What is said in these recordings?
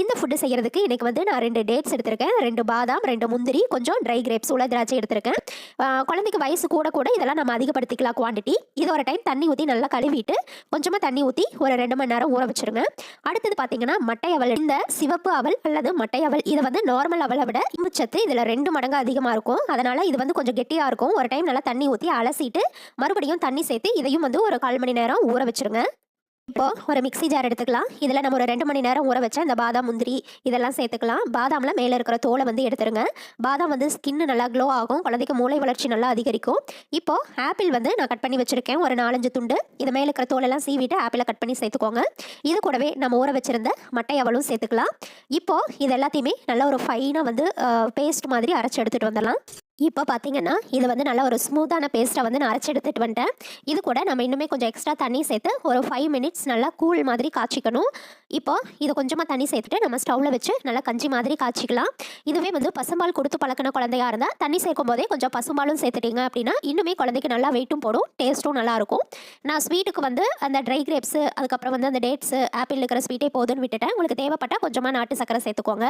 இந்த ஃபுட்டு செய்கிறதுக்கு இன்றைக்கி வந்து நான் ரெண்டு டேட்ஸ் எடுத்திருக்கேன். ரெண்டு பாதாம் ரெண்டு முந்திரி கொஞ்சம் ட்ரை கிரேப்ஸ் உள்ள திராட்சை எடுத்திருக்கேன். குழந்தைக்கு வயசு கூட கூட இதெல்லாம் நம்ம அதிகப்படுத்திக்கலாம் குவாண்டிட்டி இது ஒரு டைம் தண்ணி ஊற்றி நல்லா கழுவிட்டு கொஞ்சமாக தண்ணி ஊற்றி ஒரு ரெண்டு மணி நேரம் ஊற வச்சிருங்க. அடுத்தது பார்த்தீங்கன்னா மட்டை அவல். இந்த சிவப்பு அவல் அல்லது மட்டை அவல் இது வந்து நார்மல் அவலை விட இம்புச்சத்து. இதில் ரெண்டு மடங்கு அதிகமாக இருக்கும். அதனால் இது வந்து கொஞ்சம் கெட்டியாக இருக்கும். ஒரு டைம் நல்லா தண்ணி ஊற்றி அலசிட்டு மறுபடியும் தண்ணி சேர்த்து இதையும் வந்து ஒரு கால் மணி நேரம் ஊற வச்சிருங்க. இப்போ ஒரு மிக்ஸி ஜார் எடுத்துக்கலாம். இதில் நம்ம ஒரு ரெண்டு மணி நேரம் ஊற வச்ச இந்த பாதாம் முந்திரி இதெல்லாம் சேர்த்துக்கலாம். பாதாமில் மேலே இருக்கிற தோலை வந்து எடுத்துருங்க. பாதாம் வந்து ஸ்கின்னு நல்லா க்ளோ ஆகும். குழந்தைக்கு மூளை வளர்ச்சி நல்லா அதிகரிக்கும். இப்போ ஆப்பிள் வந்து நான் கட் பண்ணி வச்சுருக்கேன். ஒரு நாலஞ்சு துண்டு. இது மேலே இருக்கிற தோலெல்லாம் சீவிட்டு ஆப்பிளை கட் பண்ணி சேர்த்துக்கோங்க. இது கூடவே நம்ம ஊற வச்சிருந்த மட்டை அவளும் சேர்த்துக்கலாம். இப்போ இது எல்லாத்தையுமே நல்லா ஒரு ஃபைனாக வந்து பேஸ்ட் மாதிரி அரைச்சி எடுத்துகிட்டு வந்துடலாம். இப்போ பார்த்தீங்கன்னா இது வந்து நல்லா ஒரு ஸ்மூத்தான பேஸ்ட்டை வந்து நான் அரைச்சி எடுத்துகிட்டு வந்துட்டேன். இது கூட நம்ம இன்னுமே கொஞ்சம் எக்ஸ்ட்ரா தண்ணி சேர்த்து ஒரு ஃபைவ் மினிட்ஸ் நல்லா கூல் மாதிரி காய்ச்சிக்கணும். இப்போ இது கொஞ்சமாக தண்ணி சேர்த்துட்டு நம்ம ஸ்டவ்வில் வச்சு நல்லா கஞ்சி மாதிரி காய்ச்சிக்கலாம். இதுவே வந்து பசும்பால் கொடுத்து பழக்கின குழந்தையாக இருந்தால் தண்ணி சேர்க்கும் போதே கொஞ்சம் பசும்பாலும் சேர்த்துட்டீங்க அப்படின்னா இன்னுமே குழந்தைக்கு நல்லா வெயிட்டும் போடும் டேஸ்ட்டும் நல்லாயிருக்கும் நான் ஸ்வீட்டுக்கு வந்து அந்த ட்ரை கிரேப்ஸு அதுக்கப்புறம் வந்து அந்த டேட்ஸு ஆப்பிள் இருக்கிற ஸ்வீட்டே போதுன்னு விட்டுட்டேன். உங்களுக்கு தேவைப்பட்டால் கொஞ்சமாக நாட்டு சக்கரை சேர்த்துக்கோங்க.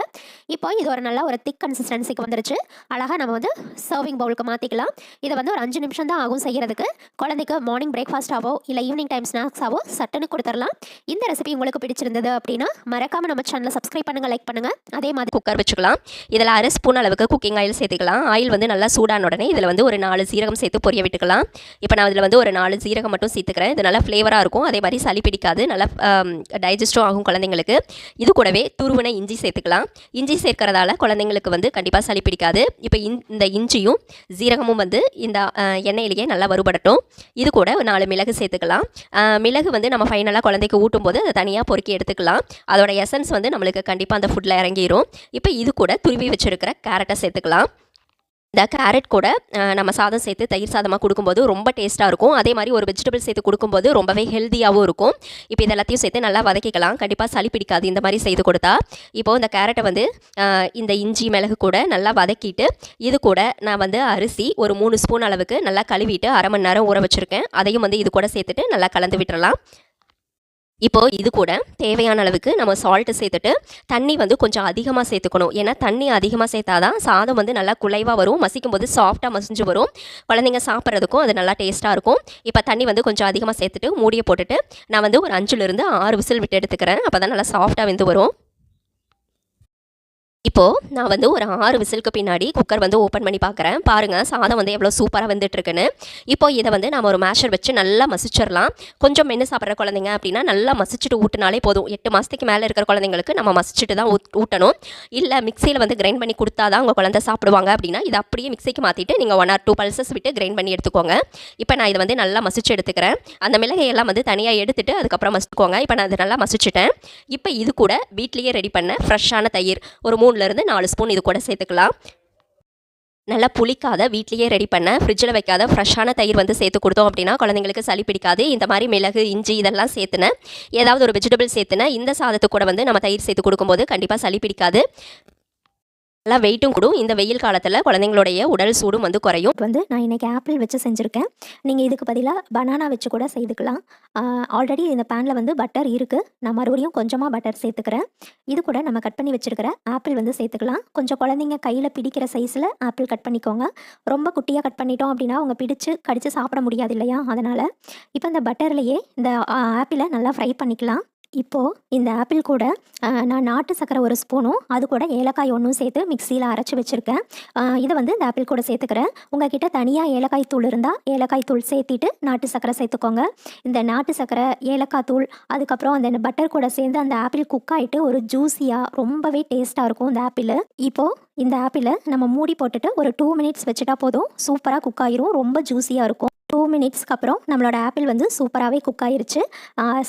இப்போ இது ஒரு நல்ல ஒரு திக் கன்சிஸ்டன்சிக்கு வந்துருச்சு. அழகாக நம்ம வந்து சர்விங் பவுலுக்கு மாற்றிக்கலாம் இதை வந்து ஒரு அஞ்சு நிமிஷம் தான் ஆகும் செய்கிறதுக்கு குழந்தைக்கு மார்னிங் பிரேக்ஃபாஸ்ட்டாவோ இல்லை ஈவினிங் டைம் ஸ்நாக்ஸாவோ சட்டுன்னு கொடுத்துடலாம். இந்த ரெசிபி உங்களுக்கு பிடிச்சிருந்தது அப்படின்னா மறக்காமல் நம்ம சேனலை சப்ஸ்கிரைப் பண்ணுங்கள் லைக் பண்ணுங்கள் அதே மாதிரி குக்கர் வச்சுக்கலாம். இதில் அரை ஸ்பூன் அளவுக்கு குக்கிங் ஆயில் சேர்த்துக்கலாம். ஆயில் வந்து நல்லா சூடான உடனே இதில் வந்து ஒரு நாலு சீரகம் சேர்த்து பொரிய விட்டுக்கலாம். இப்போ நான் இதில் வந்து ஒரு நாலு சீரகம் மட்டும் சேர்த்துக்கிறேன். இது நல்லா ஃப்ளேவராக இருக்கும். அதே மாதிரி சளி பிடிக்காது. நல்லா டைஜஸ்டும் ஆகும் குழந்தைங்களுக்கு. இது கூடவே துருவனை இஞ்சி சேர்த்துக்கலாம். இஞ்சி சேர்க்கிறதால குழந்தைங்களுக்கு வந்து கண்டிப்பாக சளி பிடிக்காது. இப்போ இந்த இஞ்சியும் ஜீரகமும் வந்து இந்த எண்ணெயிலேயே நல்லா வறுபடட்டும். இது கூட ஒரு நாலு மிளகு சேர்த்துக்கலாம். மிளகு வந்து நம்ம ஃபைனலாக குழந்தைக்கு ஊட்டும் போது அதை தனியாக பொறுக்கி எடுத்துக்கலாம். அதோட எசன்ஸ் வந்து நம்மளுக்கு கண்டிப்பாக அந்த ஃபுட்டில் இறங்கிடும் இப்போ இது கூட துருவி வச்சுருக்கிற கேரட்டை சேர்த்துக்கலாம். இந்த கேரட் கூட நம்ம சாதம் சேர்த்து தயிர் சாதமாக கொடுக்கும்போது ரொம்ப டேஸ்ட்டாக இருக்கும். அதே மாதிரி ஒரு வெஜிடபிள் சேர்த்து கொடுக்கும்போது ரொம்பவே ஹெல்த்தியாகவும் இருக்கும். இப்போ இது எல்லாத்தையும் சேர்த்து நல்லா வதக்கிக்கலாம். கண்டிப்பாக சளி பிடிக்காது இந்த மாதிரி செய்து கொடுத்தா. இப்போது இந்த கேரட்டை வந்து இந்த இஞ்சி மிளகு கூட நல்லா வதக்கிட்டு இது கூட நான் வந்து அரிசி ஒரு மூணு ஸ்பூன் அளவுக்கு நல்லா கழுவிட்டு அரை மணி நேரம் ஊற வச்சுருக்கேன். அதையும் வந்து இது கூட சேர்த்துட்டு நல்லா கலந்து விட்டுறலாம். இப்போ இது கூட தேவையான அளவுக்கு நம்ம சால்ட்டு சேர்த்துட்டு தண்ணி வந்து கொஞ்சம் அதிகமாக சேர்த்துக்கணும். ஏன்னா தண்ணி அதிகமாக சேர்த்தாதான் சாதம் வந்து நல்லா குலைவாக வரும். மசிக்கும் போது சாஃப்டாக மசிஞ்சு வரும். குழந்தைங்க சாப்பிட்றதுக்கும் அது நல்லா டேஸ்ட்டாக இருக்கும். இப்போ தண்ணி வந்து கொஞ்சம் அதிகமாக சேர்த்துட்டு மூடியை போட்டுட்டு நான் வந்து ஒரு அஞ்சுலேருந்து ஆறு விசில் விட்டு எடுத்துக்கிறேன். அப்போ தான் நல்லா சாஃப்டாக வெந்து வரும். இப்போது நான் வந்து ஒரு ஆறு விசிலுக்கு பின்னாடி குக்கர் வந்து ஓப்பன் பண்ணி பார்க்குறேன். பாருங்கள் சாதம் வந்து எவ்வளோ சூப்பராக வந்துட்டுருக்குன்னு. இப்போ இதை வந்து நம்ம ஒரு மேஷர் வச்சு நல்லா மசிச்சிடலாம். கொஞ்சம் மென்று சாப்பிட்ற குழந்தைங்க அப்படின்னா நல்லா மசிச்சுட்டு ஊட்டினாலே போதும். எட்டு மாதத்துக்கு மேலே இருக்கிற குழந்தைங்களுக்கு நம்ம மசிச்சுட்டு தான் ஊட்டணும். இல்லை மிக்சியில் வந்து கிரைண்ட் பண்ணி கொடுத்தா தான் உங்கள் குழந்தை சாப்பிடுவாங்க அப்படின்னா இதை அப்படியே மிக்சிக்கு மாற்றிட்டு நீங்கள் ஒன் ஆர் டூ பல்சஸ் விட்டு கிரைண்ட் பண்ணி எடுத்துக்கோங்க. இப்போ நான் இதை வந்து நல்லா மசிச்சு எடுத்துக்கிறேன். அந்த மிளகையெல்லாம் வந்து தனியாக எடுத்துட்டு அதுக்கப்புறம் மசிச்சுக்கோங்க. இப்போ நான் அதை நல்லா மசிச்சுட்டேன். இப்போ இது கூட வீட்லேயே ரெடி பண்ண ஃப்ரெஷ்ஷான தயிர். ஒரு மூணு ஸ்பூன்லேருந்து நாலு ஸ்பூன் இது கூட சேர்த்துக்கலாம். நல்லா புளிக்காத வீட்லேயே ரெடி பண்ண ஃப்ரிட்ஜில் வைக்காத ஃப்ரெஷ்ஷான தயிர் வந்து சேர்த்து கொடுத்தோம் அப்படின்னா குழந்தைங்களுக்கு சளி பிடிக்காது. இந்த மாதிரி மிளகு இஞ்சி இதெல்லாம் சேர்த்துன ஏதாவது ஒரு வெஜிடபிள் சேர்த்துன இந்த சாதத்து கூட வந்து நம்ம தயிர் சேர்த்து கொடுக்கும்போது கண்டிப்பாக சளி பிடிக்காது. நல்லா வெயிட்டும் கூடும். இந்த வெயில் காலத்தில் குழந்தைங்களுடைய உடல் சூடும் வந்து குறையும். வந்து நான் இன்றைக்கி ஆப்பிள் வச்சு செஞ்சுருக்கேன். நீங்கள் இதுக்கு பதிலாக பனானா வச்சு கூட செய்துக்கலாம். ஆல்ரெடி இந்த பேனில் வந்து பட்டர் இருக்குது நான் மறுபடியும் கொஞ்சமாக பட்டர் சேர்த்துக்கிறேன். இது கூட நம்ம கட் பண்ணி வச்சுருக்கிற ஆப்பிள் வந்து சேர்த்துக்கலாம். கொஞ்சம் குழந்தைங்க கையில் பிடிக்கிற சைஸில் ஆப்பிள் கட் பண்ணிக்கோங்க. ரொம்ப குட்டியாக கட் பண்ணிட்டோம் அப்படின்னா அவங்க பிடிச்சு கடித்து சாப்பிட முடியாது இல்லையா? அதனால் இப்போ இந்த பட்டர்லேயே இந்த ஆப்பிளை நல்லா ஃப்ரை பண்ணிக்கலாம். இப்போது இந்த ஆப்பிள் கூட நான் நாட்டு சக்கரை ஒரு ஸ்பூனும் அது கூட ஏலக்காய் ஒன்றும் சேர்த்து மிக்சியில் அரைச்சி வச்சுருக்கேன். இதை வந்து இந்த ஆப்பிள் கூட சேர்த்துக்கிறேன். உங்ககிட்ட தனியாக ஏலக்காய் தூள் இருந்தால் ஏலக்காய் தூள் சேர்த்திட்டு நாட்டு சக்கரை சேர்த்துக்கோங்க. இந்த நாட்டு சக்கரை ஏலக்காய் தூள் அதுக்கப்புறம் அந்த பட்டர் கூட சேர்ந்து அந்த ஆப்பிள் குக் ஆகிட்டு ஒரு ஜூஸியாக ரொம்பவே டேஸ்ட்டாக இருக்கும் இந்த ஆப்பிள். இப்போது இந்த ஆப்பிளை நம்ம மூடி போட்டுட்டு ஒரு டூ மினிட்ஸ் வச்சுட்டா போதும். சூப்பராக குக் ஆயிரும். ரொம்ப ஜூஸியாக இருக்கும். மினிட்ஸ்க்கு அப்புறம் நம்மளோட ஆப்பிள் வந்து சூப்பராகவே குக் ஆயிருச்சு.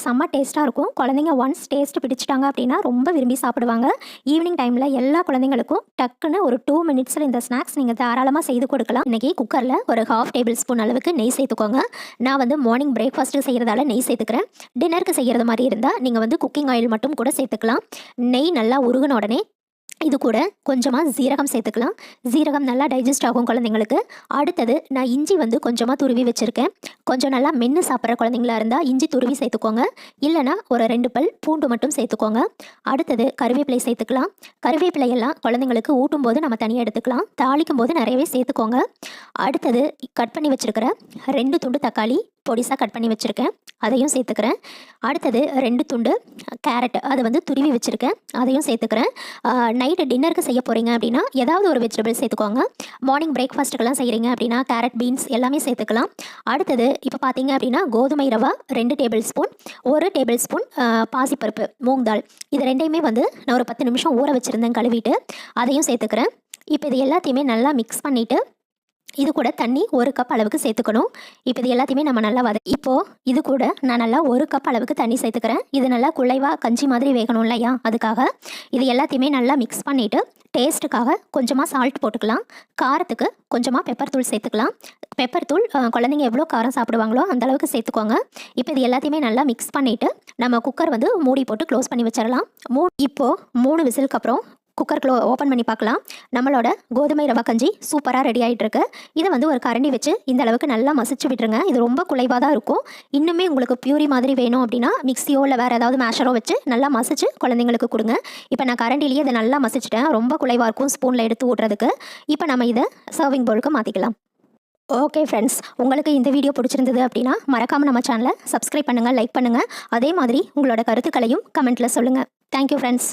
செம்ம டேஸ்ட்டாக இருக்கும். குழந்தைங்க ஒன்ஸ் டேஸ்ட் பிடிச்சிட்டாங்க அப்படின்னா ரொம்ப விரும்பி சாப்பிடுவாங்க. ஈவினிங் டைமில் எல்லா குழந்தைங்களுக்கும் டக்குன்னு ஒரு டூ மினிட்ஸில் இந்த ஸ்நாக்ஸ் நீங்கள் தாராளமாக செய்து கொடுக்கலாம். இன்றைக்கி குக்கரில் ஒரு ஹாஃப் டேபிள் ஸ்பூன் அளவுக்கு நெய் சேர்த்துக்கோங்க. நான் வந்து மார்னிங் பிரேக்ஃபாஸ்ட்டு செய்கிறதால நெய் சேர்த்துக்கிறேன். டின்னருக்கு செய்கிறது மாதிரி இருந்தால் நீங்கள் வந்து குக்கிங் ஆயில் மட்டும் கூட சேர்த்துக்கலாம். நெய் நல்லா உருகின உடனே இது கூட கொஞ்சமாக ஜீரகம் சேர்த்துக்கலாம். ஜீரகம் நல்லா டைஜஸ்ட் ஆகும் குழந்தைங்களுக்கு. அடுத்தது நான் இஞ்சி வந்து கொஞ்சமாக துருவி வச்சுருக்கேன். கொஞ்சம் நல்லா மென்று சாப்பிட்ற குழந்தைங்களா இருந்தால் இஞ்சி துருவி சேர்த்துக்கோங்க. இல்லைனா ஒரு ரெண்டு பல் பூண்டு மட்டும் சேர்த்துக்கோங்க. அடுத்தது கருவேப்பிலை சேர்த்துக்கலாம். கருவேப்பிலையெல்லாம் குழந்தைங்களுக்கு ஊட்டும் போது நம்ம தனியாக எடுத்துக்கலாம். தாளிக்கும் போது நிறையவே சேர்த்துக்கோங்க. அடுத்தது கட் பண்ணி வச்சுருக்கிற ரெண்டு துண்டு தக்காளி பொடிசாக கட் பண்ணி வச்சுருக்கேன். அதையும் சேர்த்துக்கிறேன். அடுத்தது ரெண்டு துண்டு கேரட் அதை வந்து துருவி வச்சுருக்கேன். அதையும் சேர்த்துக்கிறேன். நைட்டு டின்னருக்கு செய்ய போகிறீங்க அப்படின்னா ஏதாவது ஒரு வெஜிடபிள் சேர்த்துக்கோங்க. மார்னிங் பிரேக்ஃபாஸ்ட்டுக்கெல்லாம் செய்கிறீங்க அப்படின்னா கேரட் பீன்ஸ் எல்லாமே சேர்த்துக்கலாம். அடுத்தது இப்போ பார்த்தீங்க அப்படின்னா கோதுமை ரவா ரெண்டு டேபிள் ஸ்பூன் ஒரு டேபிள் ஸ்பூன் பாசிப்பருப்பு மூங் தால் இது ரெண்டையுமே வந்து நான் ஒரு பத்து நிமிஷம் ஊற வச்சுருந்தேன் கழுவிட்டு அதையும் சேர்த்துக்கிறேன். இப்போ இது எல்லாத்தையுமே நல்லா மிக்ஸ் பண்ணிவிட்டு இது கூட தண்ணி ஒரு கப் அளவுக்கு சேர்த்துக்கணும். இப்போ இது எல்லாத்தையுமே நம்ம நல்லா வத இப்போது இது கூட நான் நல்லா ஒரு கப் அளவுக்கு தண்ணி சேர்த்துக்கிறேன். இது நல்லா குழைவாக கஞ்சி மாதிரி வேகணும் இல்லையா? அதுக்காக இது எல்லாத்தையுமே நல்லா மிக்ஸ் பண்ணிவிட்டு டேஸ்ட்டுக்காக கொஞ்சமாக சால்ட் போட்டுக்கலாம். காரத்துக்கு கொஞ்சமாக பெப்பர் தூள் சேர்த்துக்கலாம். பெப்பர் தூள் குழந்தைங்க எவ்வளோ காரம் சாப்பிடுவாங்களோ அந்த அளவுக்கு சேர்த்துக்கோங்க. இப்போ இது எல்லாத்தையுமே நல்லா மிக்ஸ் பண்ணிவிட்டு நம்ம குக்கர் வந்து மூடி போட்டு க்ளோஸ் பண்ணி வச்சிடலாம் மூ இப்போது மூணு விசிலுக்கு அப்புறம் குக்கர் க்ளோ ஓப்பன் பண்ணி பார்க்கலாம். நம்மளோட கோதுமை ரவா கஞ்சி சூப்பராக ரெடி ஆகிட்டுருக்கு இதை வந்து ஒரு கரண்டி வச்சு இந்த அளவுக்கு நல்லா மசிச்சு விட்டுருங்க. இது ரொம்ப குலைவாக தான் இருக்கும். இன்னுமே உங்களுக்கு பியூரி மாதிரி வேணும் அப்படின்னா மிக்ஸியோ இல்லை வேறு ஏதாவது மேஷரோ வச்சு நல்லா மசிச்சு குழந்தைங்களுக்கு கொடுங்க. இப்போ நான் கரண்டிலேயே இதை நல்லா மசிச்சிட்டேன். ரொம்ப குலைவாக இருக்கும் ஸ்பூனில் எடுத்து ஊட்டுறதுக்கு. இப்போ நம்ம இதை சர்விங் பவுலுக்கு மாற்றிக்கலாம் ஓகே ஃப்ரெண்ட்ஸ் உங்களுக்கு இந்த வீடியோ பிடிச்சிருந்தது அப்படின்னா மறக்காமல் நம்ம சேனலை சப்ஸ்கிரைப் பண்ணுங்கள் லைக் பண்ணுங்கள் அதே மாதிரி உங்களோட கருத்துக்களையும் கமெண்ட்டில் சொல்லுங்கள் தேங்க்யூ ஃப்ரெண்ட்ஸ்